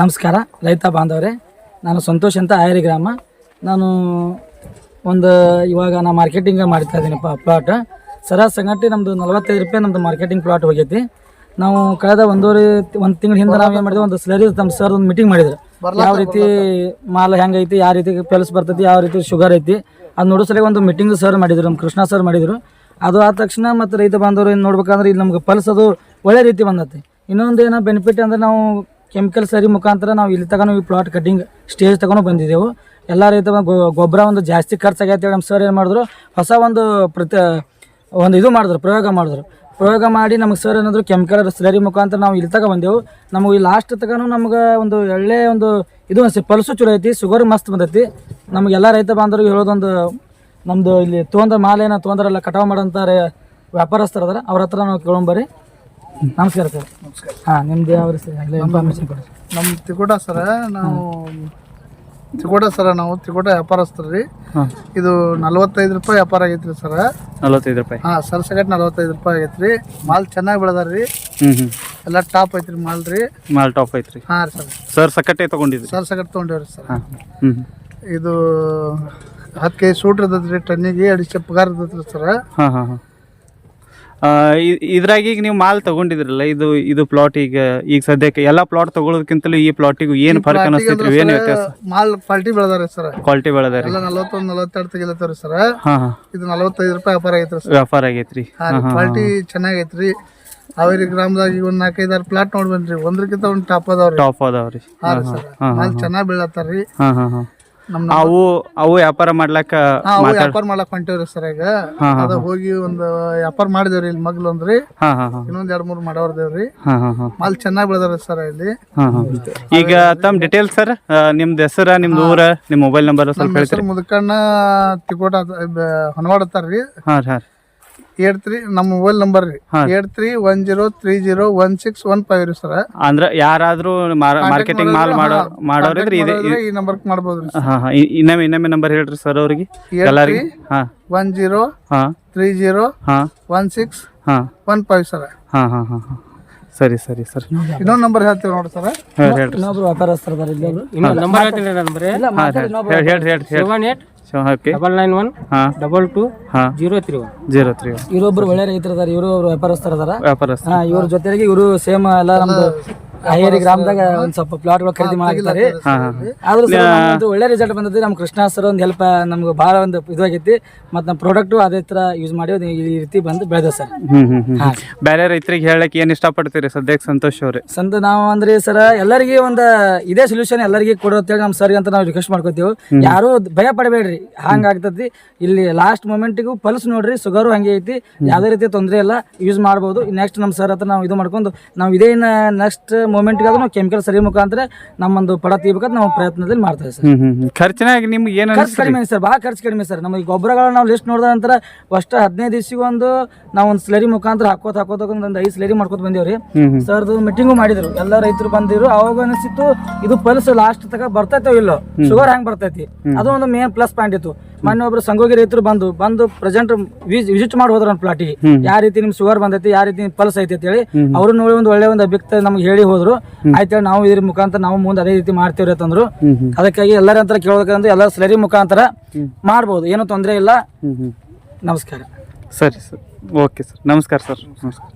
ನಮಸ್ಕಾರ ರೈತ ಬಾಂಧವರೇ. ನಾನು ಸಂತೋಷ್ ಅಂತ ಆಯರಿ ಗ್ರಾಮ. ನಾನು ಒಂದು ಇವಾಗ ನಾ ಮಾರ್ಕೆಟಿಂಗ್ ಮಾಡ್ತಾ ಇದ್ದೀನಿ ಪ್ಲಾಟ್ ಸರ ಸಂಗಟಿ ನಮ್ಮದು ನಲವತ್ತೈದು ರೂಪಾಯಿ ನಮ್ಮದು ಮಾರ್ಕೆಟಿಂಗ್ ಪ್ಲಾಟ್ ಹೋಗೈತಿ. ನಾವು ಕಳೆದ ಒಂದೂವರೆ ಒಂದು ತಿಂಗಳ ಹಿಂದೆ ನಾವು ಏನು ಮಾಡಿದ್ವಿ ಒಂದು ಸ್ಲರಿ ನಮ್ಮ ಸರ್ ಒಂದು ಮೀಟಿಂಗ್ ಮಾಡಿದ್ರು. ಯಾವ ರೀತಿ ಮಾಲ್ ಹೆಂಗೈತಿ ಯಾವ ರೀತಿ ಪೆಲ್ಸ್ ಬರ್ತೈತಿ ಯಾವ ರೀತಿ ಶುಗರ್ ಐತಿ ಅದು ನೋಡೋ ಒಂದು ಮೀಟಿಂಗ್ ಸರ್ ಮಾಡಿದ್ರು ನಮ್ಮ ಕೃಷ್ಣ ಸರ್ ಮಾಡಿದ್ರು. ಅದು ಆದ ತಕ್ಷಣ ಮತ್ತು ರೈತ ಬಾಂಧವರು ಏನು ನೋಡ್ಬೇಕಂದ್ರೆ ಇಲ್ಲಿ ನಮ್ಗೆ ಪಲ್ಸ್ ಅದು ಒಳ್ಳೆ ರೀತಿ ಬಂದೈತಿ. ಇನ್ನೊಂದು ಏನೋ ಬೆನಿಫಿಟ್ ಅಂದ್ರೆ ನಾವು ಕೆಮಿಕಲ್ ಸರಿ ಮುಖಾಂತರ ನಾವು ಇಲ್ಲಿ ತಗೊಂಡು ಈ ಪ್ಲಾಟ್ ಕಟ್ಟಿಂಗ್ ಸ್ಟೇಜ್ ತಗೊಂಡು ಬಂದಿದ್ದೆವು. ಎಲ್ಲ ರೈತ ಗೊಬ್ಬರ ಒಂದು ಜಾಸ್ತಿ ಖರ್ಚಾಗೈತೆ ನಮ್ಮ ಸರ್ ಏನು ಮಾಡಿದ್ರು. ಹೊಸ ಒಂದು ಪ್ರತಿ, ಒಂದು ಇದು ಮಾಡಿದ್ರು, ಪ್ರಯೋಗ ಮಾಡಿದ್ರು. ಪ್ರಯೋಗ ಮಾಡಿ ನಮಗೆ ಸರ್ ಏನಾದ್ರು ಕೆಮಿಕಲ್ ಸ್ಲರಿ ಮುಖಾಂತರ ನಾವು ಇಲ್ಲಿ ತಗೊ ಬಂದೆವು. ನಮಗೆ ಈ ಲಾಸ್ಟ್ ತಗೊಂಡು ನಮ್ಗೆ ಒಂದು ಒಳ್ಳೆ ಒಂದು ಇದು ಅನಿಸಿ, ಪಲ್ಸು ಚಲೋ ಐತಿ ಶುಗರ್ ಮಸ್ತ್ ಬಂದೈತಿ. ನಮಗೆಲ್ಲ ರೈತ ಬಾಂಧವ್ರಿಗೆ ಹೇಳೋದೊಂದು ನಮ್ಮದು ಇಲ್ಲಿ ತೊಂದ್ರೆ ಮಾಲೆನ ತೊಂದರೆಲ್ಲ ಕಟಾವು ಮಾಡೋಂಥ ವ್ಯಾಪಾರಸ್ಥರದ್ರೆ ಅವ್ರ ಹತ್ರ ನಾವು ಕೇಳೋಂಬರಿ ನಮಸ್ಕಾರ ಸರ್. ನಮಸ್ಕಾರ. ಹಾಂ ನಿಮ್ದು ಯಾವ ಎಲ್ಲ ಇನ್ಫಾರ್ಮೇಷನ್ ಕೊಡಿ. ನಮ್ಮ ತಿಕೋಟ ಸರ ನಾವು ತಿಕೋಟ ಸರ ನಾವು ತಿಕೋಟ ವ್ಯಾಪಾರಸ್ಥರು ರೀ. ಇದು ನಲ್ವತ್ತೈದು ರೂಪಾಯಿ ವ್ಯಾಪಾರ ಆಗೈತ್ರಿ ಸರ. ನಲವತ್ತೈದು ರೂಪಾಯಿ. ಹಾಂ ಸರ್ ಸಗಟ್ ನಲ್ವತ್ತೈದು ರೂಪಾಯಿ ಆಗೈತ್ರಿ. ಮಾಲ್ ಚೆನ್ನಾಗಿ ಬೆಳೆದಾರ ರೀ. ಹ್ಞೂ ಹ್ಞೂ ಎಲ್ಲ ಟಾಪ್ ಐತ್ರಿ ಮಾಲ್ ರೀ. ಮಾಲ್ ಟಾಪ್ ಐತ್ರಿ. ಹಾಂ ರೀ ಸರ್. ಸರ್ ಸಕಟ್ಟೆ ತೊಗೊಂಡಿದ್ರಿ? ಸರ್. ಸಕಟ್ ತೊಗೊಂಡೇವ್ರಿ ಸರ್ ಇದು ಹತ್ತು ಕೆ ಜಿ ಸೂಟ್ ಇರ್ತೈತ್ರಿ ಟನ್ನಿಗೆ ಎರಡು ಪಗಾರ ಇರ್ತೈತ್ರಿ ಸರ್. ಹಾಂ ಹಾಂ ಹಾಂ. ಇದ್ರಾಗ ಈಗ ನೀವು ಮಾಲ್ ತಗೊಂಡಿದ್ರಲ್ಲ ಇದು ಇದು ಪ್ಲಾಟ್ ಈಗ ಈಗ ಸದ್ಯಕ್ಕೆ ಎಲ್ಲಾ ಪ್ಲಾಟ್ ತಗೊಳ್ಳೋದಕ್ಕಿಂತಲೂ ಈ ಪ್ಲಾಟಿಗೂ ಏನ್ ಫರ್ಕ್ ಅನಿಸ್ತೈತ್ರಿ ಏನ್ ವ್ಯತ್ಯಾಸ? ಮಾಲ್ ಕ್ವಾಲಿಟಿ ಬೆಳೆದಾರೆ ಸರ್. ಕ್ವಾಲಿಟಿ ಬೆಳೆದಾರೆ ಎಲ್ಲ ನಲ್ವತ್ತೊಂದು ನಲ್ವತ್ತೆರಡು ತೆಗಿಲತ್ತವ್ರಿ ಸರ್. ಇದು ನಲವತ್ತೈದು ರೂಪಾಯಿ ವ್ಯಾಪಾರ ಆಗೈತ್ರಿ ಸರ್. ವ್ಯಾಪಾರ ಆಗೈತ್ರಿ. ಹಾಂ ಕ್ವಾಲಿಟಿ ಚೆನ್ನಾಗೈತ್ರಿ. ಅವರಿ ಗ್ರಾಮದಾಗ ಈಗ ಒಂದು ನಾಲ್ಕೈದಾರು ಪ್ಲಾಟ್ ನೋಡ್ಬೇನ್ರಿ ಬನ್ರಿ ಒಂದ್ರಕ್ಕಿಂತ ಒಂದ್ ಟಾಪ್ ಅದಾವ್ರಿ. ಟಾಪ್ ಅದಾವ್ರಿ. ಹಾ ರೀ ಸರ್. ಮಾಲ್ ಚೆನ್ನಾಗಿ ಬೀಳತ್ತಾರ್ರಿ ಹಾಂ ಹಾಂ. ಅವು ಅವು ವ್ಯಾಪಾರ ಮಾಡ್ಲಾಕ ವ್ಯಾಪಾರ ಮಾಡ್ಲಾಕ್ ಹೊಂಟಿವ್ರಿ ಸರ್ ಈಗ. ಅದ ಹೋಗಿ ಒಂದ್ ವ್ಯಾಪಾರ ಮಾಡಿದೇವ್ರಿ ಇಲ್ಲಿ ಮಗ್ಲು ಒಂದ್ರಿ. ಹಾಂ ಹಾಂ ಹಾಂ. ಇನ್ನೊಂದ್ ಎರಡ್ ಮೂರ್ ಮಾಡವ್ರದೇವ್ರಿ. ಮಲ್ ಹಾಂ ಹಾಂ. ಮಾಲ್ ಚೆನ್ನಾಗಿ ಬೆಳೆದಾರ ಸರ್ ಇಲ್ಲಿ. ಹಾಂ ಹಾಂ. ಈಗ ತಮ್ಮ ಡಿಟೇಲ್ ಸರ್ ನಿಮ್ದು ಹೆಸರ ನಿಮ್ದು ಊರ ನಿಮ್ ಮೊಬೈಲ್ ನಂಬರ್ ಸ್ವಲ್ಪ ಹೇಳ್ತೀರಿ. ಮುದುಕಣ್ಣ ತಿಕೋಟ ಹೊನವಾಡತ್ತಾರ್ರಿ ಹಾ ರೀ ಹಾಂ ರೀ ಏಟ್ ತ್ರೀ ನಮ್ಮ ಮೊಬೈಲ್ ನಂಬರ್ ರೀ. Eight three one zero three zero one six one five ರೀ ಸರ್. ಅಂದ್ರೆ ಯಾರಾದ್ರೂ ಮಾರ್ಕೆಟಿಂಗ್ ಮಾಲ್ ಮಾಡೋ ಮಾಡೋರಿದ್ರೆ ಇದೆ ಈ ನಂಬರ್ ಮಾಡ್ಬೋದು ಹಾಂ ಹಾ. ಇನ್ನೊಮ್ಮೆ ಇನ್ನೊಮ್ಮೆ ನಂಬರ್ ಹೇಳ್ರಿ ಸರ್ ಅವ್ರಿಗೆ. ಎಲ್ಲರಿಗೆ. ಹಾಂ. ಒನ್ ಜೀರೋ ಹಾಂ. ತ್ರೀ ಜೀರೋ ಹಾಂ. ಒನ್ ಸಿಕ್ಸ್ ಹಾಂ. One five sir. ಹಾಂ ಹಾಂ ಹಾಂ ಹಾಂ. ಸರಿ ಸರಿ ಸರ್. ಇನ್ನೊಂದು ನಂಬರ್ ಹೇಳ್ತೀವಿ ನೋಡಿ ಸರ್. ಹೇಳಿ ಹೇಳ್ರಿ ಒಬ್ರು. ನಂಬರ್. ಹೇಳ್ತೀನಿ ನಾನು ಬರೀ ಇಲ್ಲ ಹಾಂ ಓಕೆ ಡಬಲ್ ನೈನ್ ಒನ್ ಹಾಂ. ಡಬಲ್ ಟು ಹಾಂ. Zero three one zero three ಇವರೊಬ್ರು ಒಳ್ಳೆ ರೈತರು ಇವರು ವ್ಯಾಪಾರಸ್ಥರ ಅದಾರ ವ್ಯಾಪಾರಸ್ಥ ಹಾ ಇವ್ರ ಜೊತೆಗೆ ಇವರು ಸೇಮ್ ಎಲ್ಲ ನಮ್ದು ಹೈಯರಿ ಗ್ರಾಮದಾಗ ಒಂದ್ ಸ್ವಲ್ಪ ಪ್ಲಾಟ್ಗಳು ಖರೀದಿ ಮಾಡಿದ್ದಾರೆ. ಆದ್ರೂ ಸರ್ ನಮ್ದು ಒಳ್ಳೆ ರಿಸಲ್ಟ್ ಬಂದದ್ದು ನಮ್ಮ ಕೃಷ್ಣ ಸರ್ ಒಂದು ಹೆಲ್ಪ್ ನಮ್ಗೆ ಬಹಳ ಒಂದು ಇದಾಗೈತಿ. ಮತ್ತೆ ನಮ್ಮ ಪ್ರಾಡಕ್ಟು ಅದೇ ತರ ಯೂಸ್ ಮಾಡಿ ಅದು ಈ ರೀತಿ ಬಂದು ಬೆಳೆದ ಸರ್. ಹಾ. ಬೇರೆ ರೈತರಿಗೆ ಹೇಳಕ್ಕೆ ಏನು ಇಷ್ಟಪಡ್ತೀರಿ ಸದ್ಯಕ್ಕೆ ಸಂತೋಷ್ ಅವ್ರೆ? ಸಂತ ನಾವು ಅಂದ್ರೆ ಸರ್ ಎಲ್ಲರಿಗೆ ಒಂದು ಇದೇ ಸೊಲ್ಯೂಷನ್ ಎಲ್ಲರಿಗೆ ಕೊಡೋ ಅಂತೇಳಿ ನಮ್ಮ ಸರ್ ಅಂತ ನಾವು ರಿಕ್ವೆಸ್ಟ್ ಮಾಡ್ಕೋತೀವಿ. ಯಾರು ಭಯ ಪಡಬೇಡ್ರಿ ಹಂಗ ಆಗ್ತತಿ. ಇಲ್ಲಿ ಲಾಸ್ಟ್ ಮೊಮೆಂಟಿಗೂ ಪಲ್ಸ್ ನೋಡ್ರಿ ಸುಗರು ಹಂಗೆ ಐತಿ. ಯಾವುದೇ ರೀತಿ ತೊಂದರೆ ಇಲ್ಲ ಯೂಸ್ ಮಾಡಬಹುದು ನೆಕ್ಸ್ಟ್ ನಮ್ಮ ಸರ್ ಹತ್ರ ನಾವು ಇದು ಮಾಡ್ಕೊಂಡು ನಾವು ಇದೇನ ನೆಕ್ಸ್ಟ್ ನಾವು ಕೆಮಿಕಲ್ ಸರಿ ಮುಖಾಂತರ ನಮ್ಮೊಂದು ಪಡ ತೆಗಿಬೇಕಂತ ನಾವು ಪ್ರಯತ್ನದಲ್ಲಿ ಮಾಡ್ತೇವೆ ಸರ್. ಖರ್ಚಿನಾಗ ನಿಮ್ಗೆ ಏನು ಖರ್ಚು ಕಡಿಮೆ ಸರ್ ಭಾಳ ಖರ್ಚು ಕಡಿಮೆ ಸರ್. ನಮಗೆ ಗೊಬ್ಬರಗಳ ನಾವು ಲಿಸ್ಟ್ ನೋಡಿದ ನಂತರ ಫಸ್ಟ್ ಹದಿನೈದು ದಿವಸಗೊಂದು ನಾವು ಒಂದು ಸ್ಲರಿ ಮುಖಾಂತರ ಹಾಕೋತ ಹಾಕೋತ ಒಂದು ಐದು ಸ್ಲರಿ ಮಾಡ್ಕೊತ ಬಂದೇವ್ರಿ. ಸರ್ದು ಮೀಟಿಂಗು ಮಾಡಿದ್ರು. ಎಲ್ಲ ರೈತರು ಬಂದಿರು ಅವಾಗ ಅನಿಸಿತ್ತು ಇದು ಪಲ್ಸ್ ಲಾಸ್ಟ್ ತಕ ಬರ್ತೈತೋ ಇಲ್ಲೋ? ಶುಗರ್ ಹೆಂಗ್ ಬರ್ತೈತಿ? ಅದು ಒಂದು ಮೇನ್ ಪ್ಲಸ್ ಪಾಯಿಂಟ್ ಇತ್ತು. ಮೊನ್ನೆ ಒಬ್ರು ಸಂಗೋಗಿ ರೈತರು ಬಂದು ಬಂದು ಪ್ರೆಸೆಂಟ್ ವಿಸಿಟ್ ಮಾಡಿ ಹೋದ್ರ ಪ್ಲಾಟಿ ಯಾವ ರೀತಿ ನಿಮ್ ಶುಗರ್ ಬಂದೈತಿ ಯಾವ ರೀತಿ ಪಲ್ಸ್ ಐತಿ ಅಂತ ಹೇಳಿ ಅವ್ರು ನೋಡಿ ಒಂದು ಒಳ್ಳೆ ಒಂದು ಅಭ್ಯಕ್ತ ನಮ್ಗೆ ಹೇಳಿ ಹೋದ್ರು. ಆಯ್ತು ನಾವು ಇದ್ರ ಮುಖಾಂತರ ನಾವು ಮುಂದೆ ಅದೇ ರೀತಿ ಮಾಡ್ತೀವ್ರಿ ಅಂತಂದ್ರು. ಅದಕ್ಕಾಗಿ ಎಲ್ಲರ ಹತ್ರ ಕೇಳೋದಕ್ಕಂದ್ರೆ ಎಲ್ಲ ಸ್ಲರಿ ಮುಖಾಂತರ ಮಾಡ್ಬೋದು ಏನೂ ತೊಂದರೆ ಇಲ್ಲ. ನಮಸ್ಕಾರ. ಸರಿ ಸರ್ ಓಕೆ ಸರ್ ನಮಸ್ಕಾರ ಸರ್ ನಮಸ್ಕಾರ.